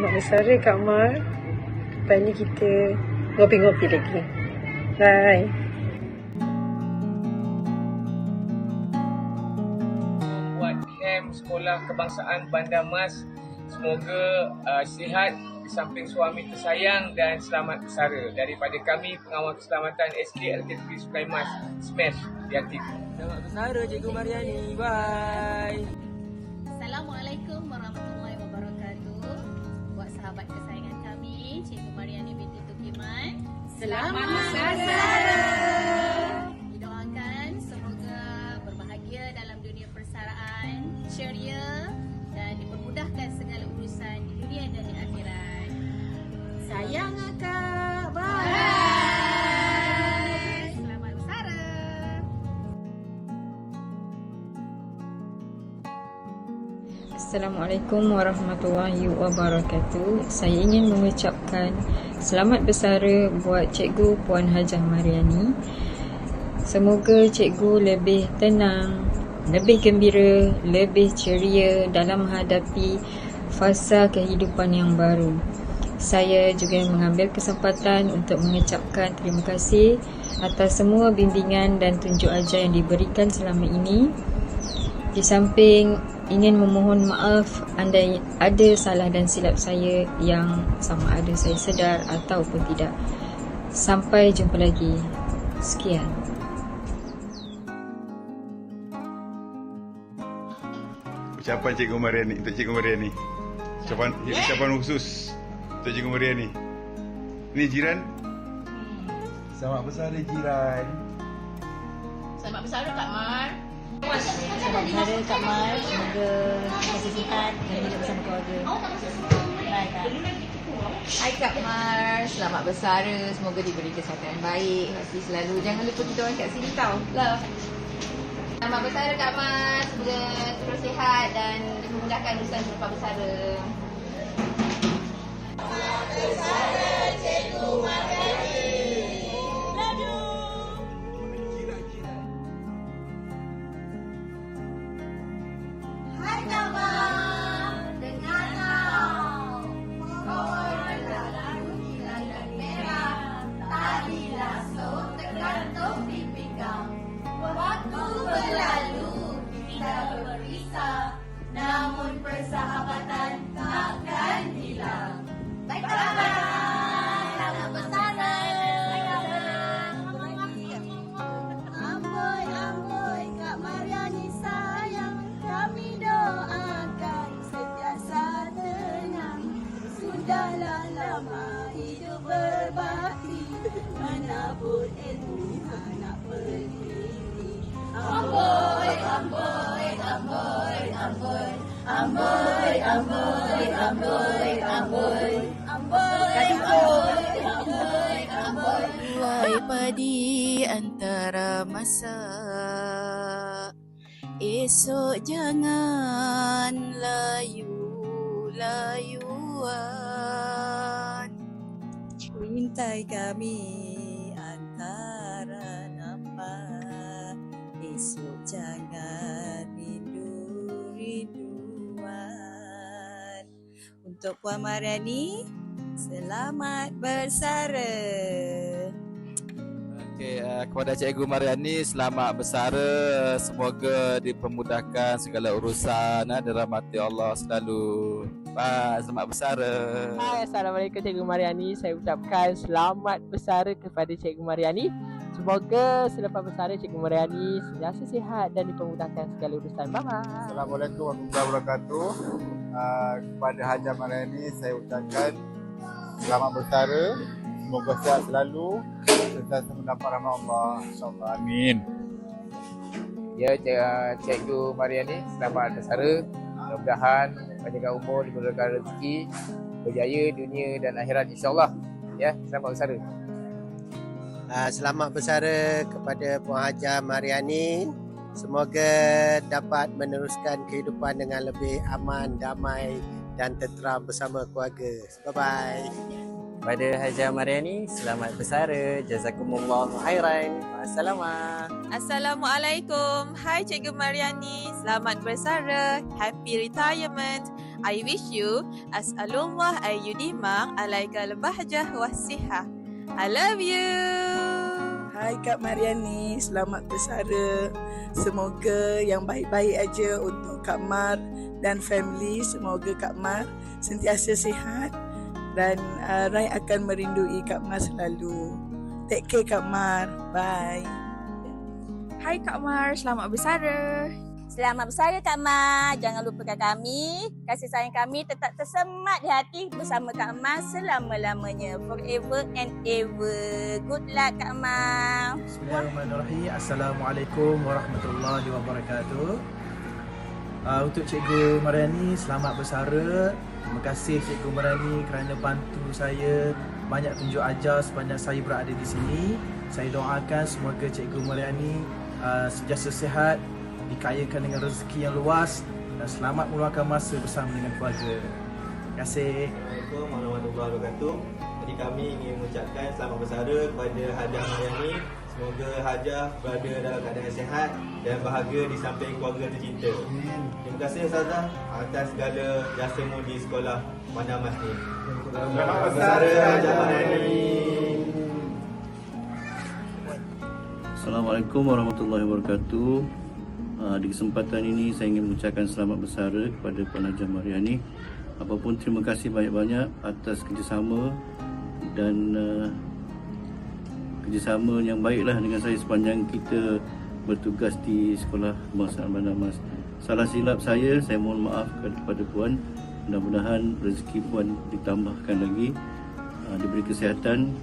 Selamat bersara Kak Mar. Lepas ni kita ngopi-ngopi lagi. Bye. buat camp sekolah kebangsaan Bandar Mas. Semoga uh, sihat di samping suami tersayang dan selamat bersara daripada kami pengawal keselamatan SK LKTP Sukai Mas Smash Yatim. Selamat bersara Cikgu Mariani. Bye. Assalamualaikum warahmatullahi sahabat kesayangan kami, Cikgu Mariani binti Tukiman. Selamat bersara. Didoakan Assalamualaikum warahmatullahi wabarakatuh. Saya ingin mengucapkan selamat bersara buat Cikgu Puan Hajah Mariani. Semoga cikgu lebih tenang, lebih gembira, lebih ceria dalam menghadapi fasa kehidupan yang baru. Saya juga mengambil kesempatan untuk mengucapkan terima kasih atas semua bimbingan dan tunjuk ajar yang diberikan selama ini. Di samping ingin memohon maaf andai ada salah dan silap saya yang sama ada saya sedar ataupun tidak. Sampai jumpa lagi. Sekian. Ucapan Cikgu Mariani untuk Cikgu Mariani. Ucapan ucapan khusus untuk Cikgu Mariani. Ni jiran. Selamat bersara jiran. Selamat bersara Kak Mar. Selamat bersara Kak Mar Semoga masih sihat dan hidup bersama keluarga Bye Kak Hai Kak Mar, selamat bersara. Semoga diberi kesihatan baik. Hati selalu. Jangan lupa kita orang kat sini tau. Love. Selamat bersara Kak Mar. Semoga terus sihat dan dimudahkan urusan selepas bersara. Kita berpisah, namun persahabatan takkan hilang. Bye-bye. Esok jangan layu-layuan. Intai kami antara nampak Esok jangan rindu-rinduan. Untuk Puan Mariani, selamat bersara Okey, uh, kepada Cikgu Mariani selamat bersara. Semoga dipermudahkan segala urusan uh, dirahmati Allah selalu. Bye, selamat bersara. Hai, Assalamualaikum Cikgu Mariani. Saya ucapkan selamat bersara kepada Cikgu Mariani. Semoga selepas bersara Cikgu Mariani sentiasa sihat dan dipermudahkan segala urusan. Bye. Assalamualaikum warahmatullahi wabarakatuh. Uh, kepada Hajar Mariani saya ucapkan selamat bersara. Semoga sihat selalu. Sentiasa mendapat rahmat Allah. InsyaAllah. Amin. Ya, Cik- Cikgu Mariani, selamat bersara. Mudah-mudahan panjangkan umur, dimudahkan rezeki, berjaya dunia dan akhirat insyaAllah. Ya, selamat bersara. Uh, selamat bersara kepada Puan Hajar Mariani. Semoga dapat meneruskan kehidupan dengan lebih aman, damai dan tenteram bersama keluarga. Bye-bye. Pada Hajar Mariani, selamat bersara. Jazakumullah khairan. Assalamualaikum. Assalamualaikum. Hai Cikgu Mariani. Selamat bersara. Happy retirement. I wish you as'alullah ayyudimang alaikal bahjah wassihah. I love you. Hai Kak Mariani, selamat bersara. Semoga yang baik-baik aja untuk Kak Mar dan family. Semoga Kak Mar sentiasa sihat dan uh, Rai akan merindui Kak Mar selalu. Take care Kak Mar. Bye. Hai Kak Mar, selamat bersara. Selamat bersara Kak Mar. Jangan lupakan kami. Kasih sayang kami tetap tersemat di hati bersama Kak Mar selama-lamanya. Forever and ever. Good luck Kak Mar. Bismillahirrahmanirrahim. Assalamualaikum warahmatullahi wabarakatuh. Uh, untuk Cikgu Mariani, selamat bersara. Terima kasih Cikgu Mariani kerana bantu saya banyak tunjuk ajar sepanjang saya berada di sini. Saya doakan semoga Cikgu Mariani uh, sentiasa sihat, dikayakan dengan rezeki yang luas dan selamat meluangkan masa bersama dengan keluarga. Terima kasih. Assalamualaikum warahmatullahi wabarakatuh. Jadi kami ingin mengucapkan selamat bersara kepada Hajah Mariani. Semoga Hajah berada dalam keadaan sihat dan bahagia di samping keluarga tercinta. Terima kasih Ustazah atas segala jasamu di sekolah Bandar Mas ni. Selamat bersara Hajah Mariani. Assalamualaikum warahmatullahi wabarakatuh. Uh, di kesempatan ini saya ingin mengucapkan selamat bersara kepada Puan Hajah Mariani. Apapun terima kasih banyak-banyak atas kerjasama dan uh, kerjasama yang baiklah dengan saya sepanjang kita bertugas di Sekolah Kebangsaan Bandar Mas. Salah silap saya, saya mohon maaf kepada Puan. Mudah-mudahan rezeki Puan ditambahkan lagi, uh, diberi kesihatan,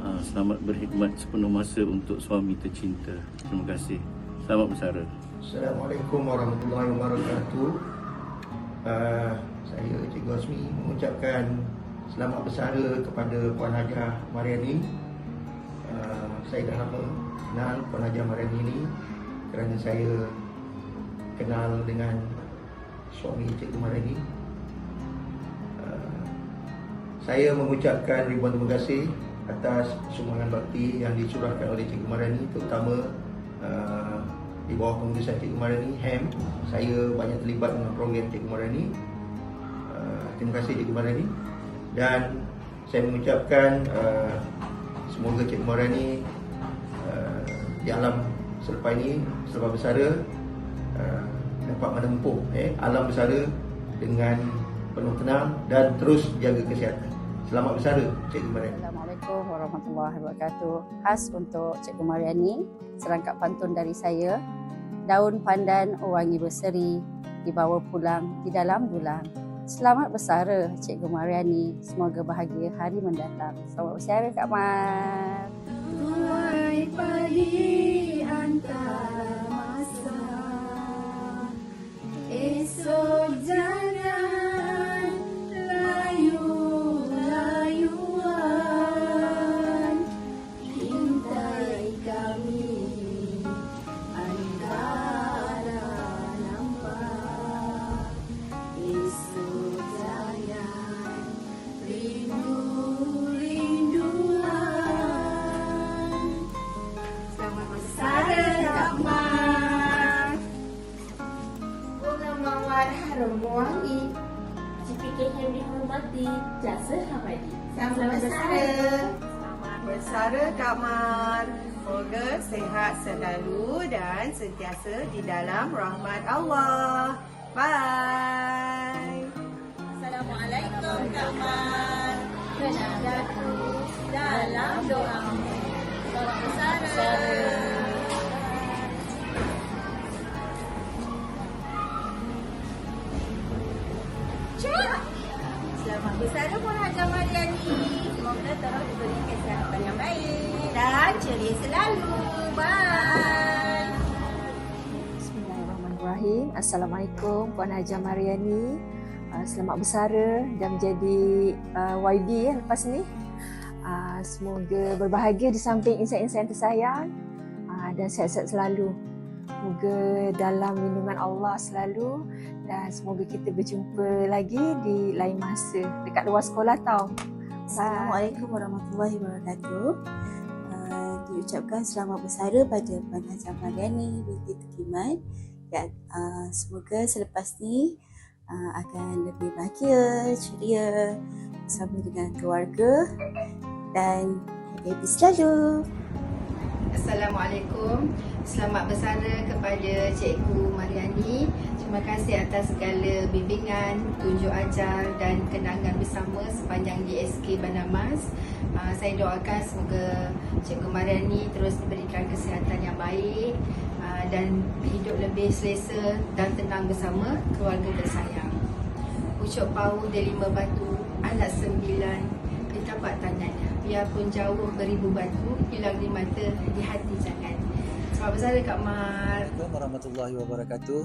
uh, selamat berkhidmat sepenuh masa untuk suami tercinta. Terima kasih. Selamat bersara. Assalamualaikum warahmatullahi wabarakatuh. Uh, saya Cikgu Asmi mengucapkan selamat bersara kepada Puan Hajah Mariani. Uh, saya dah lama kenal Puan Hajah Mariani ini kerana saya kenal dengan suami Cikgu Mariani. Uh, saya mengucapkan ribuan terima kasih atas sumbangan bakti yang dicurahkan oleh Cikgu Mariani terutama uh, di bawah pengurusan Cikgu Mariani HAM saya banyak terlibat dengan program Cikgu Mariani uh, terima kasih Cikgu Mariani dan saya mengucapkan uh, semoga Cikgu Mariani uh, di alam selepas ini selepas bersara uh, dapat menempuh eh, alam bersara dengan penuh tenang dan terus jaga kesihatan selamat bersara Cikgu Mariani Assalamualaikum warahmatullahi wabarakatuh. Khas untuk Cikgu Mariani, serangkap pantun dari saya. Daun pandan wangi berseri, dibawa pulang di dalam dulang. Selamat bersara Cikgu Mariani. Semoga bahagia hari mendatang. Selamat bersara Kak Mar. Tuai pagi antara masa Esok jangan yang dihormati Jasa Hamadi Selamat bersara. Bersara Kak Mar. Semoga sehat selalu dan sentiasa di dalam rahmat Allah. Bye. Assalamualaikum Kak Mar. Kenadaku dalam doa. Selamat bersara. Selamat bersara Puan Hajah Mariani. Semoga terus diberi kesihatan yang baik dan ceria selalu. Bye. Bismillahirrahmanirrahim. Assalamualaikum Puan Hajah Mariani. Uh, selamat bersara dan menjadi uh, YB ya lepas ni. Uh, semoga berbahagia di samping insan-insan tersayang dan sihat-sihat selalu. Semoga dalam lindungan Allah selalu dan semoga kita berjumpa lagi di lain masa dekat luar sekolah tau. Assalamualaikum warahmatullahi wabarakatuh. Uh, diucapkan selamat bersara pada Puan Hajah Mariani binti Tukiman dan uh, semoga selepas ni uh, akan lebih bahagia, ceria bersama dengan keluarga dan happy selalu. Assalamualaikum. Selamat bersara kepada Cikgu Mariani. Terima kasih atas segala bimbingan, tunjuk ajar dan kenangan bersama sepanjang GSK Bandar Mas. Uh, saya doakan semoga Cikgu Mariani terus diberikan kesihatan yang baik uh, dan hidup lebih selesa dan tenang bersama keluarga bersayang. Ucap Pau di Lima Batu, anak sembilan, ditapak tangannya. Biarpun jauh beribu batu, hilang di mata, di hati jangan. Selamat bersara Kak Mar. Assalamualaikum warahmatullahi wabarakatuh.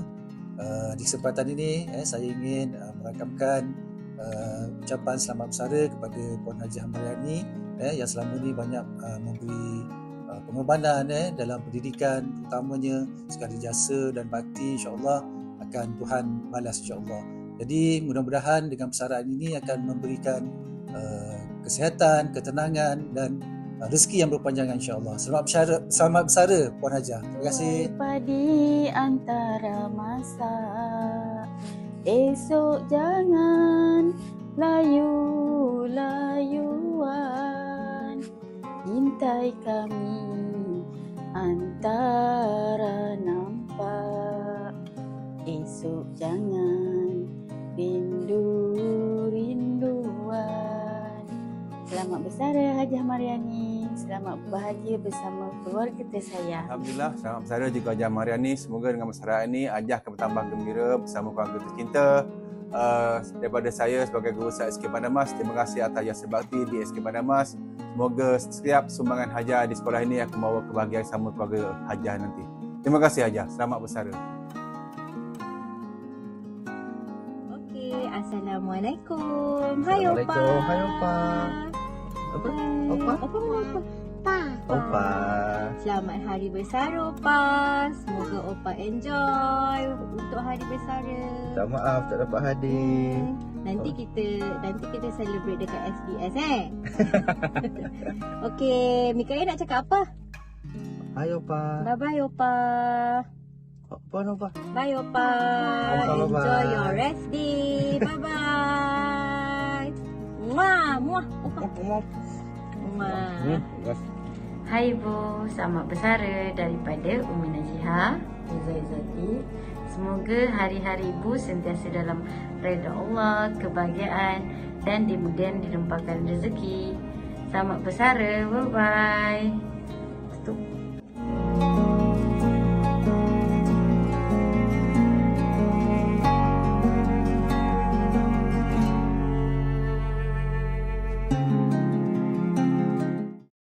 Uh, di kesempatan ini eh, saya ingin uh, merakamkan uh, ucapan selamat bersara kepada Puan Haji Hamariani eh, yang selama ini banyak uh, memberi pengorbanan eh, dalam pendidikan terutamanya segala jasa dan bakti insyaAllah akan Tuhan balas insyaAllah. Jadi mudah-mudahan dengan persaraan ini akan memberikan uh, kesihatan, ketenangan dan uh, rezeki yang berpanjangan insyaAllah. Selamat bersara, selamat bersara Puan Haji. Terima kasih. Padi antara masa Esok jangan layu-layuan Intai kami antara nampak Esok jangan rindu-rinduan Selamat bersara Hajah Mariani Selamat bahagia bersama keluarga tersayang Alhamdulillah, selamat bersara juga Ajah Mariani. Semoga dengan bersara ini Ajah akan bertambah gembira bersama keluarga tercinta. Uh, daripada saya sebagai guru besar SK Bandar Mas, terima kasih atas jasa bakti di SK Bandar Mas. Semoga setiap sumbangan Hajah di sekolah ini akan membawa kebahagiaan sama keluarga Hajah nanti. Terima kasih Hajah. Selamat bersara. Okey, Assalamualaikum. Hai Opa. Assalamualaikum. Hai Opa. Apa? Opa? Opa mau apa? Opa. Opa. Selamat hari bersara Opa. Semoga Opa enjoy untuk hari bersara. Tak maaf tak dapat hadir. Nanti kita nanti kita celebrate dekat SBS eh. Okey, Mikael nak cakap apa? Hai Opa. Bye bye Opa. Opa Opa. Bye Opa. Opa, Enjoy bye-bye. your rest day. Bye bye. Muah, muah. Opa. Muah. Hai Ibu, selamat bersara daripada Umi Najihah, Reza Izzati. Semoga hari-hari Ibu sentiasa dalam reda Allah, kebahagiaan dan kemudian dilimpahkan rezeki. Selamat bersara, bye-bye. Tutup.